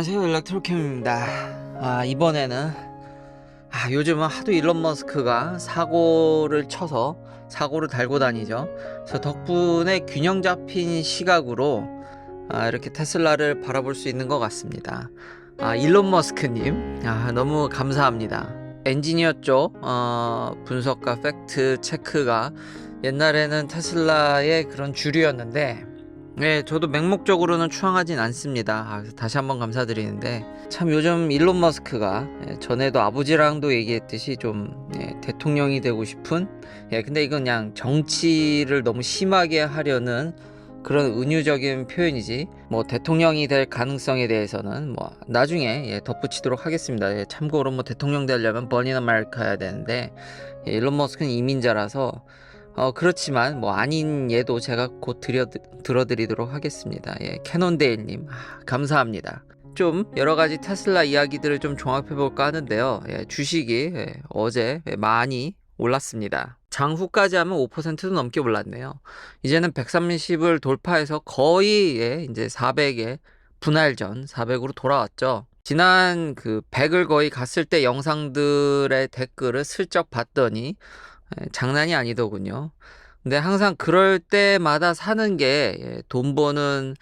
안녕하세요 일렉트로캠입니다. 아 이번에는 아 요즘은 하도 일론 머스크가 사고를 쳐서 사고를 달고 다니죠. 그래서 덕분에 균형 잡힌 시각으로 아, 이렇게 테슬라를 바라볼 수 있는 것 같습니다. 아 일론 머스크님. 아 너무 감사합니다. 엔지니어 쪽 어, 분석과 팩트 체크가 옛날에는 테슬라의 그런 주류였는데 네, 저도 맹목적으로는 추앙하진 않습니다. 아, 다시 한번 감사드리는데 참 요즘 일론 머스크가 예, 전에도 아버지랑도 얘기했듯이 좀 예, 대통령이 되고 싶은 예, 근데 이건 그냥 정치를 너무 심하게 하려는 그런 은유적인 표현이지 뭐 대통령이 될 가능성에 대해서는 뭐 나중에 예, 덧붙이도록 하겠습니다. 예, 참고로 뭐 대통령 되려면 버니나 마르카야 되는데 예, 일론 머스크는 이민자라서 어 그렇지만 뭐 아닌 예도 제가 곧 드려 들어드리도록 하겠습니다. 예, 캐논데일님 아, 감사합니다. 좀 여러 가지 테슬라 이야기들을 좀 종합해 볼까 하는데요. 예, 주식이 예, 어제 예, 많이 올랐습니다. 장후까지 하면 5%도 넘게 올랐네요. 이제는 130을 돌파해서 거의 예, 이제 400에 분할 전 400으로 돌아왔죠. 지난 그 100을 거의 갔을 때 영상들의 댓글을 슬쩍 봤더니 예, 장난이 아니더군요. 근데 항상 그럴 때마다 사는 게 예, 돈 버는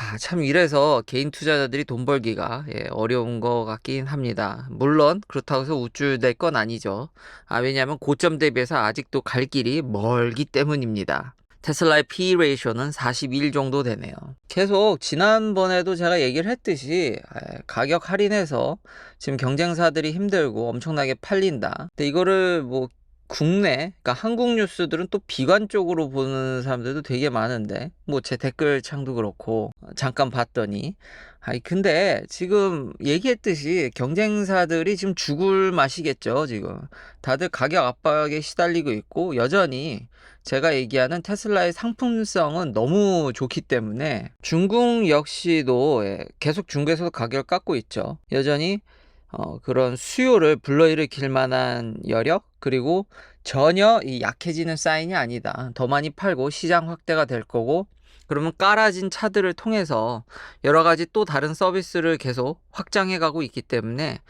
아, 참 이래서 개인 투자자들이 돈 벌기가 예, 어려운 것 같긴 합니다. 물론 그렇다고 해서 우쭐될 건 아니죠. 아, 왜냐하면 고점 대비해서 아직도 갈 길이 멀기 때문입니다. 테슬라의 P 레이쇼는 41 정도 되네요. 계속 지난번에도 제가 얘기를 했듯이 에, 가격 할인해서 지금 경쟁사들이 힘들고 엄청나게 팔린다. 근데 이거를 뭐 국내, 그러니까 한국 뉴스들은 또 비관적으로 보는 사람들도 되게 많은데, 뭐 제 댓글 창도 그렇고, 어, 잠깐 봤더니, 아니, 근데 지금 얘기했듯이 경쟁사들이 지금 죽을 맛이겠죠, 지금. 다들 가격 압박에 시달리고 있고, 여전히 제가 얘기하는 테슬라의 상품성은 너무 좋기 때문에 중국 역시도 예, 계속 중국에서 가격을 깎고 있죠. 여전히 어, 그런 수요를 불러일으킬 만한 여력 그리고 전혀 이 약해지는 사인이 아니다. 더 많이 팔고 시장 확대가 될 거고 그러면 깔아진 차들을 통해서 여러 가지 또 다른 서비스를 계속 확장해 가고 있기 때문에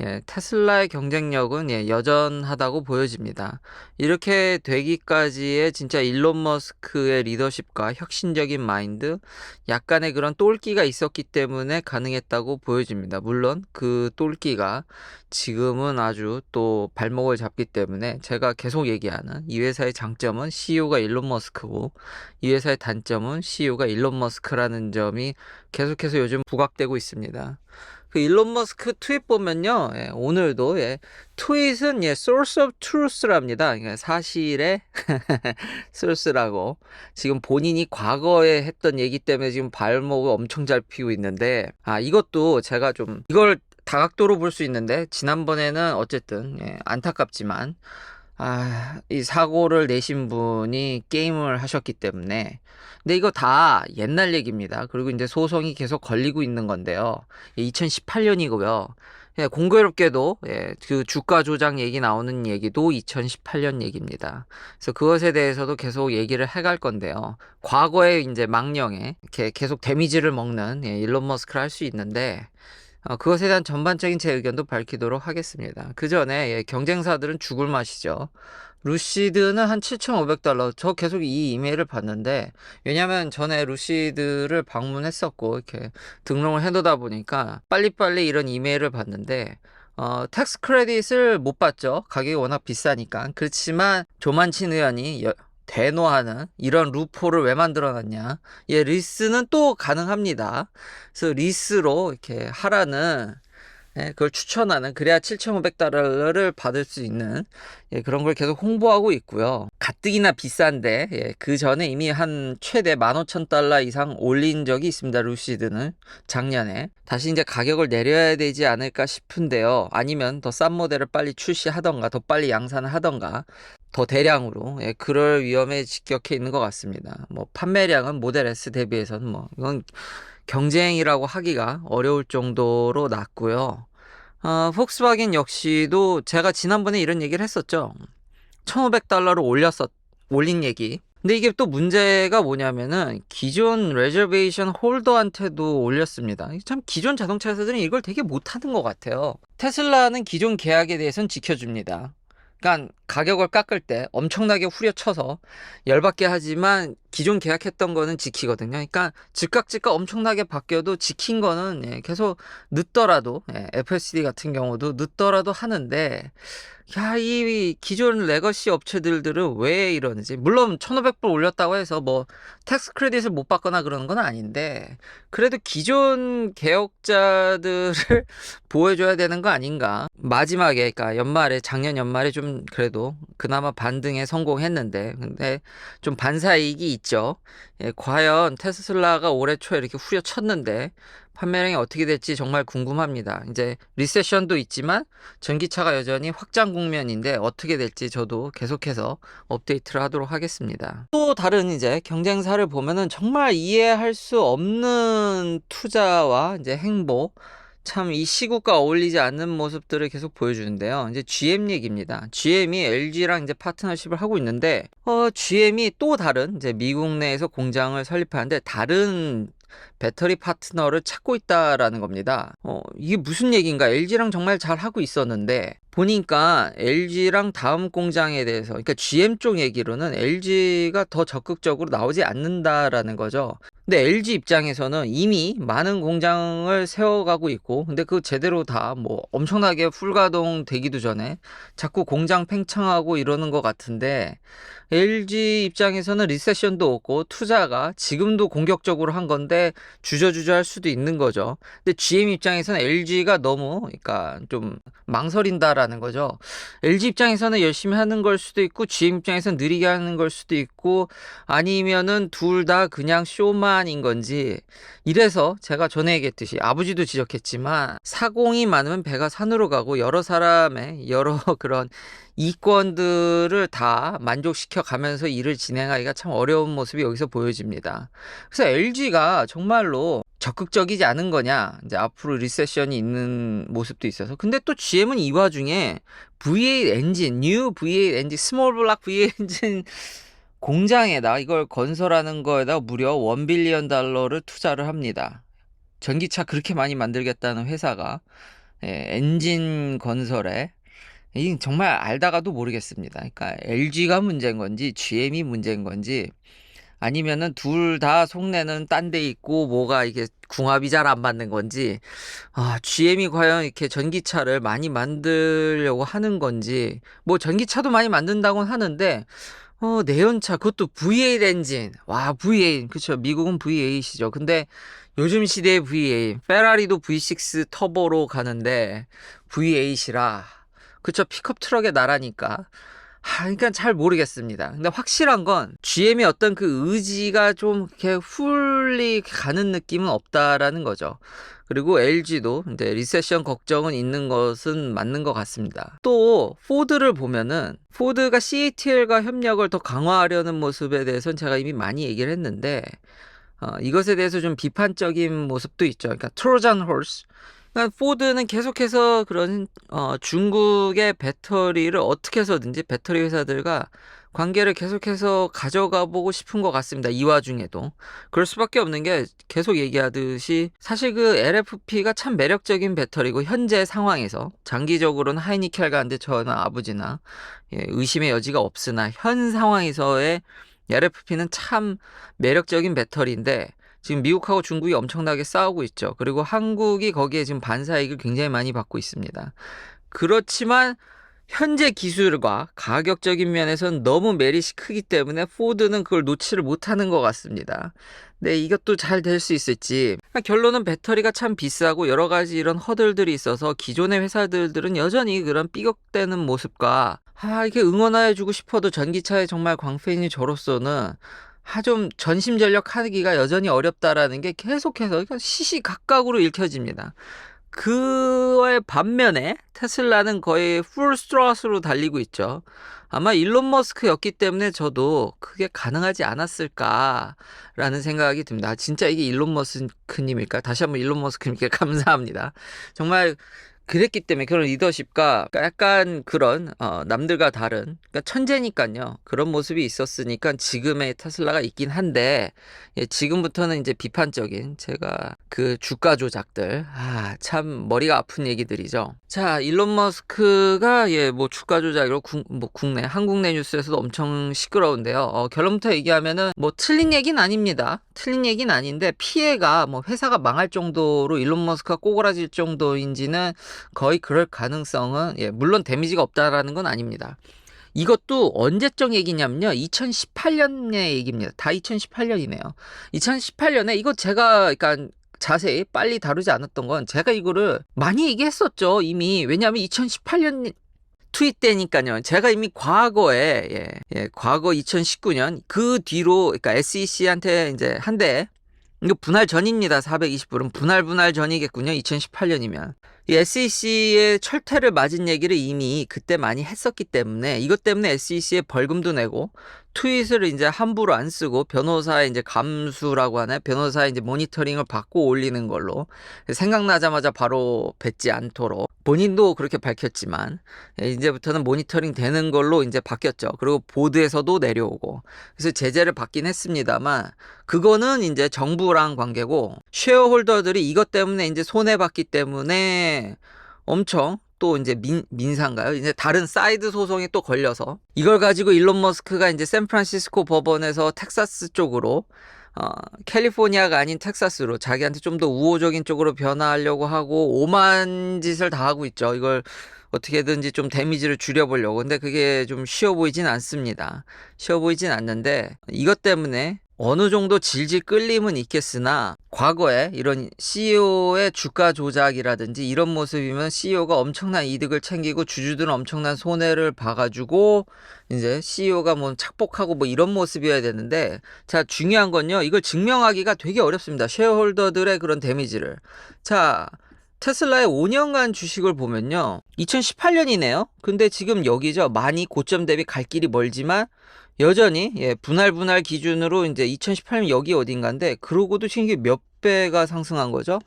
예, 테슬라의 경쟁력은 예, 여전하다고 보여집니다. 이렇게 되기까지의 진짜 일론 머스크의 리더십과 혁신적인 마인드, 약간의 그런 똘끼가 있었기 때문에 가능했다고 보여집니다. 물론 그 똘끼가 지금은 아주 또 발목을 잡기 때문에 제가 계속 얘기하는 이 회사의 장점은 CEO가 일론 머스크고 이 회사의 단점은 CEO가 일론 머스크라는 점이 계속해서 요즘 부각되고 있습니다. 그 일론 머스크 트윗 보면요, 예, 오늘도 예, 트윗은 예, source of truth랍니다. 그러니까 사실의 source라고 지금 본인이 과거에 했던 얘기 때문에 지금 발목을 엄청 잘 피우고 있는데 아 이것도 제가 좀 이걸 다각도로 볼 수 있는데 지난번에는 어쨌든 예, 안타깝지만 아, 이 사고를 내신 분이 게임을 하셨기 때문에. 근데 이거 다 옛날 얘기입니다. 그리고 이제 소송이 계속 걸리고 있는 건데요. 2018년이고요. 예, 공교롭게도 예, 그 주가 조작 얘기 나오는 얘기도 2018년 얘기입니다. 그래서 그것에 대해서도 계속 얘기를 해갈 건데요. 과거에 이제 망령에 계속 데미지를 먹는 예, 일론 머스크를 할 수 있는데 어, 그것에 대한 전반적인 제 의견도 밝히도록 하겠습니다. 그 전에 예, 경쟁사들은 죽을 맛이죠. 루시드는 한 7,500달러. 저 계속 이 이메일을 봤는데, 왜냐면 전에 루시드를 방문했었고, 이렇게 등록을 해놓다 보니까 빨리빨리 이런 이메일을 봤는데, 어, 텍스 크레딧을 못 받죠. 가격이 워낙 비싸니까. 그렇지만 조만친 의원이 여, 대노하는 이런 루포를 왜 만들어놨냐? 예, 리스는 또 가능합니다. 그래서 리스로 이렇게 하라는 예, 그걸 추천하는 그래야 7,500달러를 받을 수 있는 예, 그런 걸 계속 홍보하고 있고요. 가뜩이나 비싼데 예, 그 전에 이미 한 최대 15,000달러 이상 올린 적이 있습니다. 루시드는 작년에 다시 이제 가격을 내려야 되지 않을까 싶은데요. 아니면 더 싼 모델을 빨리 출시하던가 더 빨리 양산을 하던가 더 대량으로 예, 그럴 위험에 직격해 있는 것 같습니다. 뭐 판매량은 모델 S 대비해서는 뭐 이건 경쟁이라고 하기가 어려울 정도로 낮고요. 어, 폭스바겐 역시도 제가 지난번에 이런 얘기를 했었죠. 1,500달러로 올렸었 올린 얘기. 근데 이게 또 문제가 뭐냐면은 기존 레저베이션 홀더한테도 올렸습니다. 참 기존 자동차 회사들은 이걸 되게 못하는 것 같아요. 테슬라는 기존 계약에 대해서는 지켜줍니다. 그러니까 가격을 깎을 때 엄청나게 후려쳐서 열받게 하지만 기존 계약했던 거는 지키거든요. 그러니까 즉각 즉각 엄청나게 바뀌어도 지킨 거는 예, 계속 늦더라도 예, FSD 같은 경우도 늦더라도 하는데 야, 이 기존 레거시 업체들들은 왜 이러는지 물론 1,500불 올렸다고 해서 뭐 텍스 크레딧을 못 받거나 그러는 건 아닌데 그래도 기존 개혁자들을 보호해 줘야 되는 거 아닌가 마지막에 그러니까 연말에 작년 연말에 좀 그래도 그나마 반등에 성공했는데 근데 좀 반사 이익이 있죠 예, 과연 테슬라가 올해 초에 이렇게 후려쳤는데 판매량이 어떻게 될지 정말 궁금합니다. 이제 리세션도 있지만 전기차가 여전히 확장 국면인데 어떻게 될지 저도 계속해서 업데이트를 하도록 하겠습니다. 또 다른 이제 경쟁사를 보면은 정말 이해할 수 없는 투자와 이제 행보 참 이 시국과 어울리지 않는 모습들을 계속 보여주는데요. 이제 GM 얘기입니다. GM이 LG랑 이제 파트너십을 하고 있는데, 어, GM이 또 다른 이제 미국 내에서 공장을 설립하는데 다른 배터리 파트너를 찾고 있다라는 겁니다. 어, 이게 무슨 얘기인가? LG랑 정말 잘 하고 있었는데 보니까 LG랑 다음 공장에 대해서 그러니까 GM 쪽 얘기로는 LG가 더 적극적으로 나오지 않는다라는 거죠. 근데 LG 입장에서는 이미 많은 공장을 세워가고 있고, 근데 그 제대로 다 뭐 엄청나게 풀가동 되기도 전에 자꾸 공장 팽창하고 이러는 것 같은데, LG 입장에서는 리세션도 없고 투자가 지금도 공격적으로 한 건데 주저주저 할 수도 있는 거죠. 근데 GM 입장에서는 LG가 너무 그러니까 좀 망설인다라는 거죠. LG 입장에서는 열심히 하는 걸 수도 있고 GM 입장에서는 느리게 하는 걸 수도 있고 아니면은 둘 다 그냥 쇼만인 건지 이래서 제가 전에 얘기했듯이 아버지도 지적했지만 사공이 많으면 배가 산으로 가고 여러 사람의 여러 그런 이권들을 다 만족시켜 가면서 일을 진행하기가 참 어려운 모습이 여기서 보여집니다. 그래서 LG가 정말로 적극적이지 않은 거냐, 이제 앞으로 리세션이 있는 모습도 있어서. 근데 또 GM은 이 와중에 V8 엔진, 뉴 V8 엔진, 스몰 블락 V8 엔진 공장에다 이걸 건설하는 거에다 무려 1 빌리언 달러를 투자를 합니다. 전기차 그렇게 많이 만들겠다는 회사가 예, 엔진 건설에 이 정말 알다가도 모르겠습니다. 그러니까 LG가 문제인 건지 GM이 문제인 건지 아니면은 둘 다 속내는 딴 데 있고 뭐가 이게 궁합이 잘 안 맞는 건지 아 GM이 과연 이렇게 전기차를 많이 만들려고 하는 건지 뭐 전기차도 많이 만든다고는 하는데 어 내연차 그것도 V8 엔진. 와 V8 그쵸? 미국은 V8이죠. 근데 요즘 시대의 V8 페라리도 V6 터보로 가는데 V8이라 그쵸 픽업 트럭의 나라니까 하, 그러니까 잘 모르겠습니다. 근데 확실한 건 GM의 어떤 그 의지가 좀 이렇게 훌리 가는 느낌은 없다라는 거죠. 그리고 LG도 이제 리세션 걱정은 있는 것은 맞는 것 같습니다. 또 포드를 보면은 포드가 CATL과 협력을 더 강화하려는 모습에 대해서는 제가 이미 많이 얘기를 했는데 어, 이것에 대해서 좀 비판적인 모습도 있죠. 그러니까 트로잔 홀스 그러니까 포드는 계속해서 그런 어, 중국의 배터리를 어떻게 해서든지 배터리 회사들과 관계를 계속해서 가져가 보고 싶은 것 같습니다. 이 와중에도 그럴 수밖에 없는 게 계속 얘기하듯이 사실 그 LFP가 참 매력적인 배터리고 현재 상황에서 장기적으로는 하이니켈가한데 저나 아버지나 예, 의심의 여지가 없으나 현 상황에서의 LFP는 참 매력적인 배터리인데 지금 미국하고 중국이 엄청나게 싸우고 있죠. 그리고 한국이 거기에 지금 반사이익을 굉장히 많이 받고 있습니다. 그렇지만 현재 기술과 가격적인 면에서는 너무 메릿이 크기 때문에 포드는 그걸 놓지를 못하는 것 같습니다. 네, 이것도 잘 될 수 있을지. 그러니까 결론은 배터리가 참 비싸고 여러 가지 이런 허들들이 있어서 기존의 회사들은 여전히 그런 삐걱대는 모습과 아, 이게 응원해주고 싶어도 전기차에 정말 광팬이 저로서는 하좀 전심전력 하기가 여전히 어렵다라는 게 계속해서 시시각각으로 읽혀집니다. 그의 반면에 테슬라는 거의 풀 스트럿으로 달리고 있죠. 아마 일론 머스크였기 때문에 저도 그게 가능하지 않았을까라는 생각이 듭니다. 진짜 이게 일론 머스크님일까? 다시 한번 일론 머스크님께 감사합니다. 정말 그랬기 때문에 그런 리더십과 약간 그런 어, 남들과 다른 그러니까 천재니까요. 그런 모습이 있었으니까 지금의 테슬라가 있긴 한데 예, 지금부터는 이제 비판적인 제가 그 주가 조작들. 아 참 머리가 아픈 얘기들이죠. 자 일론 머스크가 예 뭐 주가 조작으로 국, 뭐 국내 한국 내 뉴스에서도 엄청 시끄러운데요. 어, 결론부터 얘기하면은 뭐 틀린 얘기는 아닙니다. 틀린 얘기는 아닌데 피해가 뭐 회사가 망할 정도로 일론 머스크가 꼬그라질 정도인지는 거의 그럴 가능성은 예, 물론 데미지가 없다라는 건 아닙니다. 이것도 언제적 얘기냐면요. 2018년의 얘기입니다. 다 2018년이네요. 2018년에 이거 제가 그러니까 자세히 빨리 다루지 않았던 건 제가 이거를 많이 얘기했었죠. 이미 왜냐하면 2018년 트윗 때니까요. 제가 이미 과거에 예, 예, 과거 2019년 그 뒤로 그러니까 SEC한테 이제 한대 이거 분할 전입니다. 420불은 분할 분할 전이겠군요. 2018년이면. 이 SEC의 철퇴를 맞은 얘기를 이미 그때 많이 했었기 때문에 이것 때문에 SEC에 벌금도 내고 트윗을 이제 함부로 안 쓰고 변호사의 이제 감수라고 하나요? 변호사의 이제 모니터링을 받고 올리는 걸로 생각나자마자 바로 뱉지 않도록 본인도 그렇게 밝혔지만 예, 이제부터는 모니터링 되는 걸로 이제 바뀌었죠. 그리고 보드에서도 내려오고 그래서 제재를 받긴 했습니다만 그거는 이제 정부랑 관계고 쉐어홀더들이 이것 때문에 이제 손해 봤기 때문에 엄청 또 이제 민, 민사인가요? 이제 다른 사이드 소송에 또 걸려서 이걸 가지고 일론 머스크가 이제 샌프란시스코 법원에서 텍사스 쪽으로 어, 캘리포니아가 아닌 텍사스로 자기한테 좀 더 우호적인 쪽으로 변화하려고 하고 오만 짓을 다 하고 있죠. 이걸 어떻게든지 좀 데미지를 줄여보려고. 근데 그게 좀 쉬워 보이진 않습니다. 쉬워 보이진 않는데 이것 때문에 어느 정도 질질 끌림은 있겠으나 과거에 이런 CEO의 주가 조작이라든지 이런 모습이면 CEO가 엄청난 이득을 챙기고 주주들은 엄청난 손해를 봐가지고 이제 CEO가 뭐 착복하고 뭐 이런 모습이어야 되는데 자 중요한 건요. 이걸 증명하기가 되게 어렵습니다. 쉐어홀더들의 그런 데미지를. 자 테슬라의 5년간 주식을 보면요. 2018년이네요. 근데 지금 여기죠. 많이 고점 대비 갈 길이 멀지만 여전히 예, 분할 분할 기준으로 이제 2018년 여기 어딘가인데 그러고도 이게 몇 배가 상승한 거죠.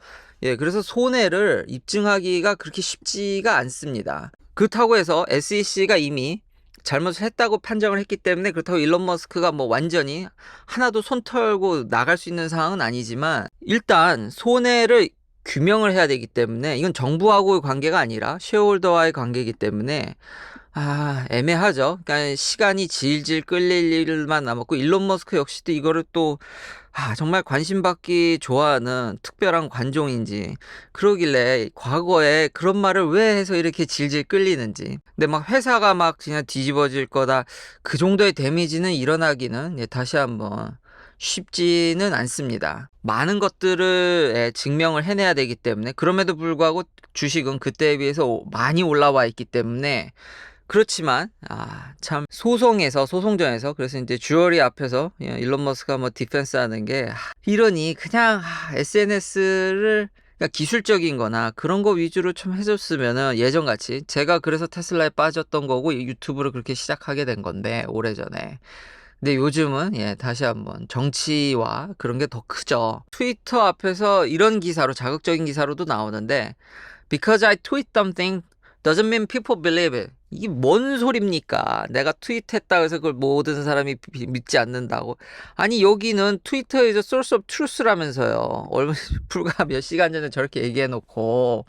예, 그래서 손해를 입증하기가 그렇게 쉽지가 않습니다. 그렇다고 해서 SEC가 이미 잘못을 했다고 판정을 했기 때문에 그렇다고 일론 머스크가 뭐 완전히 하나도 손 털고 나갈 수 있는 상황은 아니지만 일단 손해를 규명을 해야 되기 때문에 이건 정부하고의 관계가 아니라 쉐어홀더와의 관계이기 때문에 아, 애매하죠. 그러니까 시간이 질질 끌릴 일만 남았고 일론 머스크 역시도 이거를 또 아, 정말 관심 받기 좋아하는 특별한 관종인지 그러길래 과거에 그런 말을 왜 해서 이렇게 질질 끌리는지. 근데 막 회사가 막 그냥 뒤집어질 거다. 그 정도의 데미지는 일어나기는 예, 다시 한번 쉽지는 않습니다. 많은 것들을 예, 증명을 해내야 되기 때문에 그럼에도 불구하고 주식은 그때에 비해서 많이 올라와 있기 때문에 그렇지만 아 참 소송에서 소송전에서 그래서 이제 주얼리 앞에서 예, 일론 머스크가 뭐 디펜스 하는 게 아, 이러니 그냥 아, SNS를 그러니까 기술적인 거나 그런 거 위주로 좀 해줬으면은 예전같이 제가 그래서 테슬라에 빠졌던 거고 유튜브를 그렇게 시작하게 된 건데 오래전에. 근데 요즘은 예 다시 한번 정치와 그런 게 더 크죠. 트위터 앞에서 이런 기사로 자극적인 기사로도 나오는데 because I tweet something doesn't mean people believe it 이게 뭔 소립니까? 내가 트윗했다 해서 그걸 모든 사람이 비- 믿지 않는다고. 아니 여기는 트위터에서 source of truth라면서요. 얼마 불과 몇 시간 전에 저렇게 얘기해 놓고.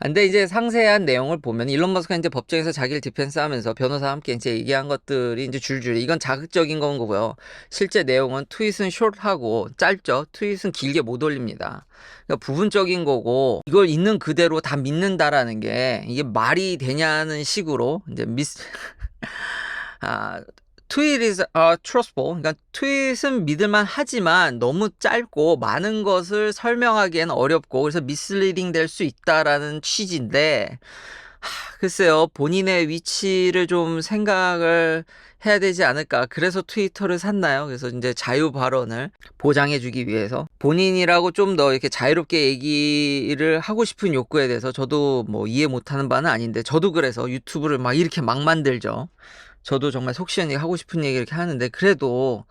근데 이제 상세한 내용을 보면 일론 머스크가 이제 법정에서 자기를 디펜스 하면서 변호사와 함께 이제 얘기한 것들이 이제 줄줄이 이건 자극적인 건 거고요. 실제 내용은 트윗은 숏하고 짧죠. 트윗은 길게 못 올립니다. 그러니까 부분적인 거고 이걸 있는 그대로 다 믿는다라는 게 이게 말이 되냐는 식으로 이제 미스 아 트윗 is uh, trustful. 그러니까 트윗은 믿을만 하지만 너무 짧고 많은 것을 설명하기에는 어렵고 그래서 미스리딩 될 수 있다라는 취지인데 하, 글쎄요. 본인의 위치를 좀 생각을 해야 되지 않을까. 그래서 트위터를 샀나요? 그래서 이제 자유 발언을 보장해주기 위해서. 본인이라고 좀 더 이렇게 자유롭게 얘기를 하고 싶은 욕구에 대해서 저도 뭐 이해 못하는 바는 아닌데 저도 그래서 유튜브를 막 이렇게 막 만들죠 저도 정말 속 시원히 하고 싶은 얘기 이렇게 하는데 그래도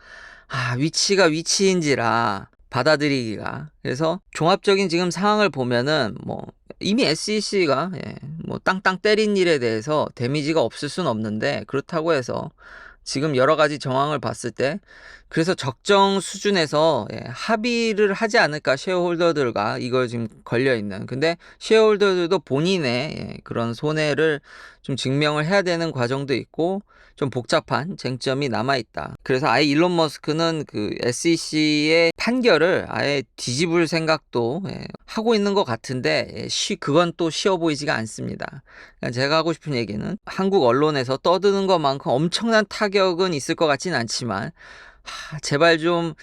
아 위치가 위치인지라 받아들이기가. 그래서 종합적인 지금 상황을 보면은 뭐 이미 SEC가 뭐 땅땅 때린 일에 대해서 데미지가 없을 순 없는데 그렇다고 해서 지금 여러 가지 정황을 봤을 때 그래서 적정 수준에서 예, 합의를 하지 않을까 쉐어홀더들과 이걸 지금 걸려 있는. 근데 쉐어홀더들도 본인의 예, 그런 손해를 좀 증명을 해야 되는 과정도 있고 좀 복잡한 쟁점이 남아 있다. 그래서 아예 일론 머스크는 그 SEC의 판결을 아예 뒤집을 생각도 예, 하고 있는 것 같은데 예, 쉬 그건 또 쉬워 보이지가 않습니다. 그러니까 제가 하고 싶은 얘기는 한국 언론에서 떠드는 것만큼 엄청난 타격은 있을 것 같지는 않지만 하, 제발 좀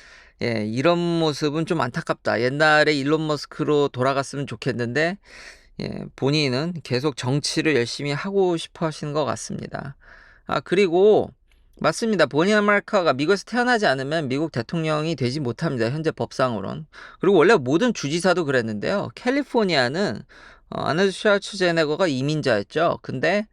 예, 이런 모습은 좀 안타깝다. 옛날에 일론 머스크로 돌아갔으면 좋겠는데 예, 본인은 계속 정치를 열심히 하고 싶어 하시는 것 같습니다. 아, 그리고 맞습니다. 보니 아메리카가 미국에서 태어나지 않으면 미국 대통령이 되지 못합니다. 현재 법상으론. 그리고 원래 모든 주지사도 그랬는데요. 캘리포니아는 어, 아너드 슈왈츠제네거가 이민자였죠. 근데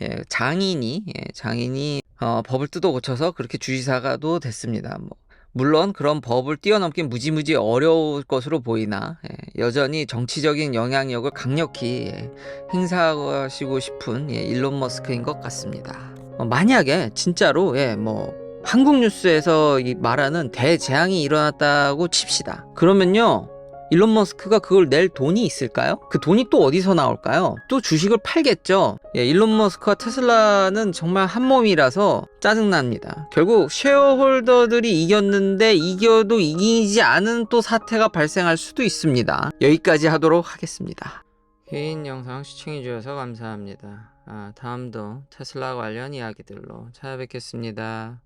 예, 장인이 예, 장인이 어, 법을 뜯어 고쳐서 그렇게 주지사가도 됐습니다. 뭐, 물론 그런 법을 뛰어넘긴 무지무지 어려울 것으로 보이나 예, 여전히 정치적인 영향력을 강력히 예, 행사하시고 싶은 예, 일론 머스크인 것 같습니다. 어, 만약에 진짜로 예, 뭐 한국 뉴스에서 이 말하는 대재앙이 일어났다고 칩시다. 그러면요. 일론 머스크가 그걸 낼 돈이 있을까요? 그 돈이 또 어디서 나올까요? 또 주식을 팔겠죠. 예, 일론 머스크와 테슬라는 정말 한 몸이라서 짜증납니다. 결국 쉐어홀더들이 이겼는데 이겨도 이기지 않은 또 사태가 발생할 수도 있습니다. 여기까지 하도록 하겠습니다. 긴 영상 시청해주셔서 감사합니다. 아, 다음도 테슬라 관련 이야기들로 찾아뵙겠습니다.